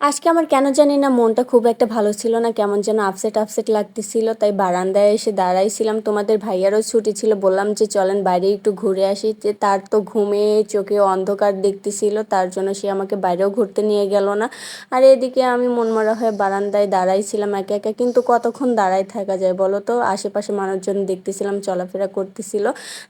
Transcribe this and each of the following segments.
আজকে আমার কেন জানি না মনটা খুব একটা ভালো ছিল না, কেমন যেন আপসেট আপসেট লাগতেছিল। তাই বারান্দায় এসে দাঁড়াইছিলাম। তোমাদের ভাইয়ারও ছুটি ছিল, বললাম যে চলেন বাইরে একটু ঘুরে আসি। যে তার তো ঘুমে চোখে অন্ধকার দেখতেছিল, তার জন্য সে আমাকে বাইরেও ঘুরতে নিয়ে গেল না। আর এদিকে আমি মনমরা হয়ে বারান্দায় দাঁড়াইছিলাম একা একা, কিন্তু কতক্ষণ দাঁড়াই থাকা যায় বলো তো? আশেপাশে মানুষজন দেখতেছিলাম, চলাফেরা করতেছিল।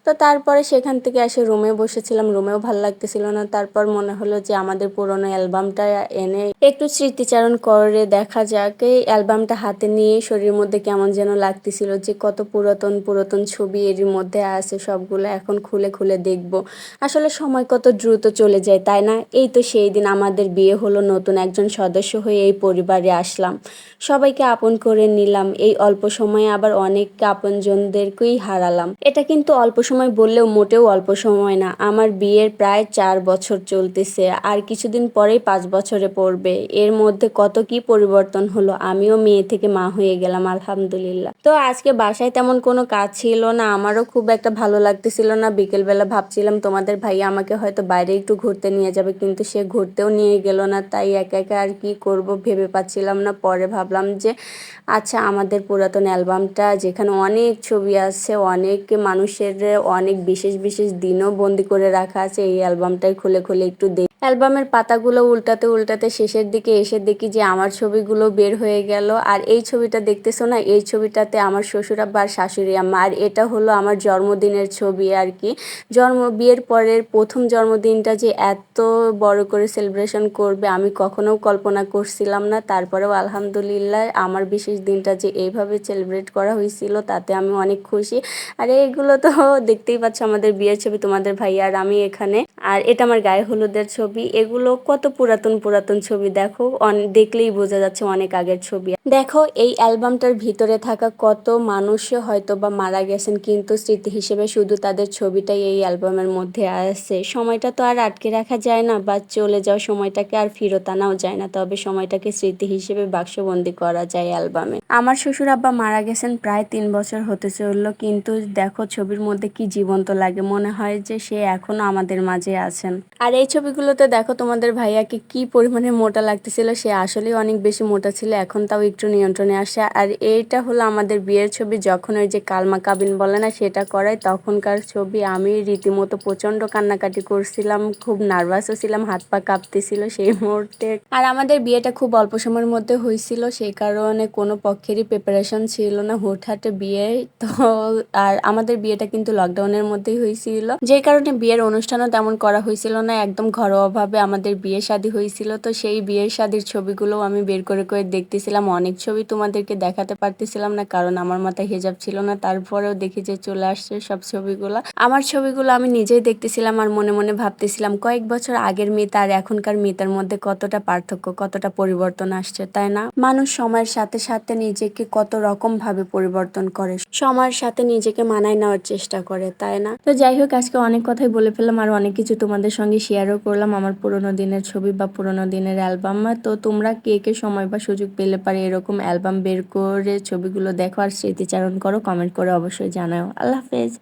তো তারপরে সেখান থেকে এসে রুমে বসেছিলাম রুমেও ভালো লাগতেছিল না। তারপর মনে হলো যে আমাদের পুরোনো অ্যালবামটা এনে একটু স্মৃতিচারণ করে, দেখা যাক এই অ্যালবামটা হাতে নিয়ে শরীরের মধ্যে কেমন যেন লাগতেছিল, যে কত পুরাতন পুরাতন ছবি এর মধ্যে আছে, সবগুলো এখন খুলে খুলে দেখব। আসলে সময় কত দ্রুত চলে যায়, তাই না? এই তো সেই দিন আমাদের বিয়ে হলো, নতুন একজন সদস্য হয়ে এই পরিবারে আসলাম। সবাইকে আপন করে নিলাম, এই অল্প সময়ে আবার অনেক আপনজনদেরকেই হারালাম। এটা কিন্তু অল্প সময় বললেও মোটেও অল্প সময় না, আমার বিয়ের প্রায় চার বছর চলতেছে, আর কিছুদিন পরেই পাঁচ বছরে পড়বে। এর মধ্যে কত কি পরিবর্তন হলো? আমিও মেয়ে থেকে মা হয়ে গেলাম, আলহামদুলিল্লাহ। তো আজকে বাসায় তেমন কোনো কাজ ছিল না, আমারও খুব একটা ভালো লাগতেছিল না। বিকেলবেলা ভাবছিলাম, তোমাদের ভাই আমাকে হয়তো বাইরে একটু ঘুরতে নিয়ে যাবে, কিন্তু সে ঘুরতেও নিয়ে গেল না, তাই একা একা আর কি করব ভেবে পাচ্ছিলাম না। পরে ভাবলাম যে আচ্ছা আমাদের পুরাতন অ্যালবামটা যেখানে অনেক ছবি আছে, অনেক মানুষের, অনেক বিশেষ বিশেষ দিনও বন্দি করে রাখা আছে, এই অ্যালবামটাই খুলে খুলে একটু দেখ। অ্যালবামের পাতাগুলো উল্টাতে উল্টাতে শেষের দিকে এসে দেখি যে আমার ছবিগুলো বের হয়ে গেল। আর এই ছবিটা দেখতেছো না? এই ছবিটাতে আমার শ্বশুর আব্বা আর শাশুড়ি আম্মা। আর এটা হলো আমার জন্মদিনের ছবি আর কি। জন্ম, বিয়ের পরের প্রথম জন্মদিনটা যে এত বড় করে সেলিব্রেশন করবে, আমি কখনোও কল্পনা করছিলাম না। তারপরেও আলহামদুলিল্লাহ আমার বিশেষ দিনটা যে এইভাবে সেলিব্রেট করা হয়েছিল, তাতে আমি অনেক খুশি। আর এইগুলো তো দেখতেই পাচ্ছ আমাদের বিয়ের ছবি তোমাদের ভাই আর আমি এখানে। আর এটা আমার গায়ে হলুদের ছবি। এগুলো কত পুরাতন পুরাতন ছবি দেখো। দেখলেই বোঝা যাচ্ছে অনেক আগের ছবি। দেখো, এই অ্যালবামটার ভিতরে থাকা কত মানুষ হয়তো বা মারা গেছেন, কিন্তু স্মৃতি হিসেবে শুধু তাদের ছবিটাই এই অ্যালবামের মধ্যে আছে। সময়টা তো আর আটকে রাখা যায় না, বা চলে যাওয়া সময়টাকে আর ফেরত আনাও যায় না, তবে সময়টাকে স্মৃতি হিসেবে বাক্সবন্দি করা যায় অ্যালবামে। আমার শ্বশুর আব্বা মারা গেছেন প্রায় তিন বছর হতে চলল, কিন্তু দেখো ছবির মধ্যে কি জীবন্ত লাগে, মনে হয় যে সে এখনও আমাদের মাঝে আছেন। আর এই ছবিগুলোতে দেখো তোমাদের ভাইয়াকে কি পরিমাণে মোটা লাগতেছিল সে আসলেই অনেক বেশি মোটা ছিল, এখন তাও একটু নিয়ন্ত্রণে আসে। আর এইটা হলো আমাদের বিয়ের ছবি, যখন ওই যে কালমা কাবিন বলে না, সেটা করায়, তখনকার ছবি। আমি রীতিমতো প্রচণ্ড কান্নাকাটি করছিলাম, খুব নার্ভাসও ছিলাম, হাত পা কাঁপতেছিল সেই মুহূর্তে। আর আমাদের বিয়েটা খুব অল্প সময়ের মধ্যে হয়েছিল সেই কারণে কোনো পক্ষেরই প্রিপারেশন ছিল না, হুটহাটে বিয়ে। তো আর আমাদের বিয়েটা কিন্তু লকডাউনের মধ্যেই হয়েছিল। যে কারণে বিয়ের অনুষ্ঠানও তেমন করা হয়েছিল না, একদম ঘরোয়াভাবে আমাদের বিয়ে শাদী হয়েছিল। তো সেই বিয়ের শাদির ছবিগুলো আমি বের করে করে দেখতেছিলাম। অনেক ছবি তোমাদেরকে দেখাতে পারতেছিলাম না, কারণ আমার মাথায় হেজাব ছিল না। তারপরেও দেখি যে চলে আসছে সব ছবিগুলো। আমার ছবিগুলো আমি নিজেই দেখতেছিলাম আর মনে মনে ভাবতেছিলাম, কয়েক বছর আগের মিতা আর এখনকার মিতার মধ্যে কতটা পার্থক্য, কতটা পরিবর্তন আসছে, তাই না? মানুষ সময়ের সাথে সাথে নিজেকে কত রকম ভাবে পরিবর্তন করে, সময়ের সাথে নিজেকে মানায় নেওয়ার চেষ্টা করে, তাই না? তো যাই হোক, আজকে অনেক কথাই বলে ফেললাম আর অনেক কিছু তোমাদের সঙ্গে শেয়ারও করলাম। আমার পুরোনো দিনের ছবি বা পুরোনো দিনের অ্যালবাম তো তোমরা কে কে সময় বা সুযোগ পেলে পারে এরকম অ্যালবাম বের করে ছবিগুলো দেখো আর স্মৃতিচারণ করো কমেন্ট করে অবশ্যই জানাও। আল্লাহ হাফেজ।